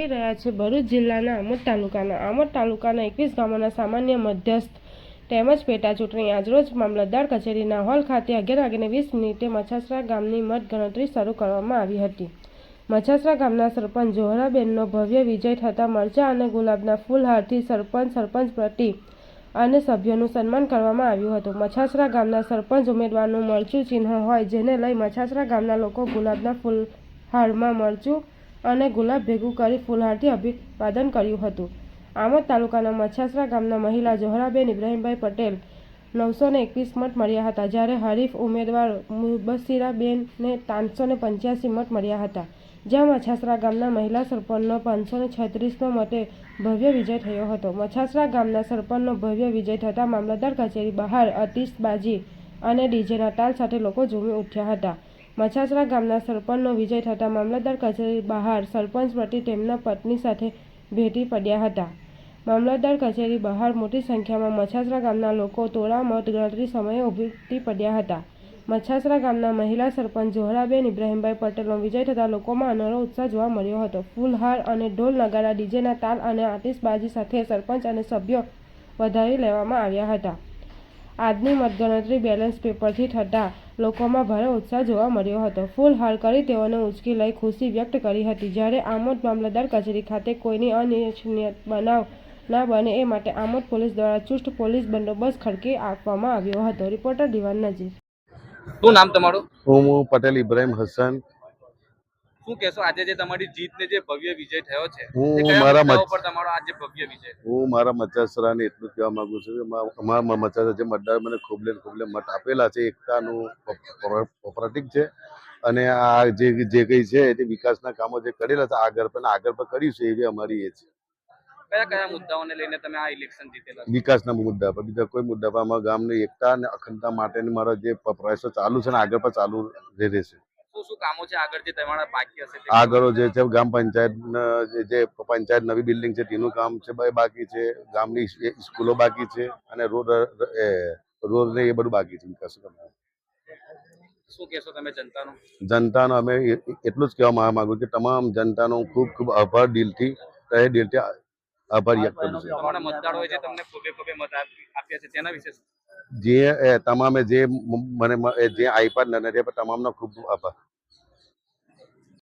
આવી રહ્યા છે ભરૂચ જિલ્લાના આમોદ તાલુકાના. આમોદ તાલુકાના એકવીસ ગામોના સામાન્ય મધ્યસ્થ તેમજ પેટા ચૂંટણી આજરોજ મામલતદાર કચેરીના હોલ ખાતે અગિયાર વાગ્યાને વીસ મિનિટે મછાસરા ગામની મતગણતરી શરૂ કરવામાં આવી હતી. મછાસરા ગામના સરપંચ જોહરાબેનનો ભવ્ય વિજય થતાં મરચા અને ગુલાબના ફૂલહારથી સરપંચ સરપંચ પ્રતિ અને સભ્યોનું સન્માન કરવામાં આવ્યું હતું. મછાસરા ગામના સરપંચ ઉમેદવારનું મરચું ચિહ્ન હોય, જેને લઈ મછાસરા ગામના લોકો ગુલાબના ફૂલહારમાં મરચું અને ગુલાબ ભેગું કરી ફૂલહારથી અભિવાદન કર્યું હતું. આમોદ તાલુકાના મછાસરા ગામના મહિલા જોહરાબેન ઇબ્રાહીમભાઈ પટેલ નવસો ને એકવીસ મત મળ્યા હતા, જ્યારે હરીફ ઉમેદવાર મુબસીરાબેનને ત્રણસો ને પંચ્યાસી મત મળ્યા હતા. જ્યાં મછાસરા ગામના મહિલા સરપંચનો પાંચસો ને છત્રીસનો મતે ભવ્ય વિજય થયો હતો. મછાસરા ગામના સરપંચનો ભવ્ય વિજય થતાં મામલતદાર કચેરી બહાર અતિશબાજી અને ડીજેના તાલ સાથે લોકો ઝૂમી ઉઠ્યા હતા. મછાસરા ગામના સરપંચનો વિજય થતાં મામલતદાર કચેરી બહાર સરપંચ પ્રતિ તેમના પત્ની સાથે ભેટી પડ્યા હતા. મામલતદાર કચેરી બહાર મોટી સંખ્યામાં મછાસરા ગામના લોકો તોળા મત ગણતરી સમયે ઊભી પડ્યા હતા. મછાસરા ગામના મહિલા સરપંચ જોહરાબેન ઇબ્રાહીમભાઈ પટેલનો વિજય થતાં લોકોમાં અનેરો ઉત્સાહ જોવા મળ્યો હતો. ફૂલહાર અને ઢોલ નગારા ડીજેના તાલ અને આતિશબાજી સાથે સરપંચ અને સભ્યો વધારી લેવામાં આવ્યા હતા. આજની મતગણતરી બેલેન્સ પેપરથી થતાં લોકોમાં ભારે ઉત્સાહ જોવા મળ્યો હતો. ફૂલ હાર કરી તેઓને ઉંચકી લઈ ખુશી વ્યક્ત કરી હતી. જ્યારે આમોદ મામલતદાર કચેરી ખાતે કોઈની અનિચ્છનીય બનાવ ના બને એ માટે આમોદ પોલીસ દ્વારા ચુસ્ત પોલીસ બંદોબસ્ત ખડકી આપવામાં આવ્યો હતો. રિપોર્ટર દિવાન નજીર. શું નામ તમારું? હું પટેલ ઇબ્રાહિમ હસન શું કહેશો? આજે જે તમારી જીતને જે ભવ્ય વિજય થયો છે હું મારા પર તમારો આજે ભવ્ય વિજય હું મારા મચાસરાને એટલું કહેવા માંગુ છું કે અમારા મચાસરા જે મતદાર મને ખૂબલે ખૂબલે મત આપેલા છે એકતાનું પ- પ- છે. અને આ જે જે કંઈ છે તે વિકાસના કામો જે કરેલા છે આગળ પણ આગળ પણ કરીશું એવી અમારી એ છે. કયા કયા મુદ્દાઓને લઈને તમે આ ઇલેક્શન જીતેલા વિકાસના મુદ્દા પર. બીજા કોઈ મુદ્દા પર અમારા ગામની એકતા અને અખંડતા માટેની મારા જે પ્રયાસો ચાલુ છે ને આગળ પણ ચાલુ રહે- રહેશે. શું શું કામો છે આગળ જે તમારા બાકી હશે આગળ જે છે ગ્રામ પંચાયત જે પંચાયત નવી બિલ્ડિંગ છે તેનું કામ છે બાકી છે. ગામની સ્કૂલો બાકી છે અને રોડ રોડ ને એ બધું બાકી છે વિકાસ શું કહેશો તમે જનતાનો? જનતાનો અમે એટલું જ કહેવા માંગુ કે તમામ જનતાનો ખૂબ ખૂબ આભાર દિલથી તહે દિલથી આભાર વ્યક્ત કરું છું. તમારા મતદારોએ જે તમને ખોબે ખોબે મત આપ્યા છે તેના વિશે જે તમામે જે મને જે આપ્યા નથી તમામનો ખૂબ આભાર.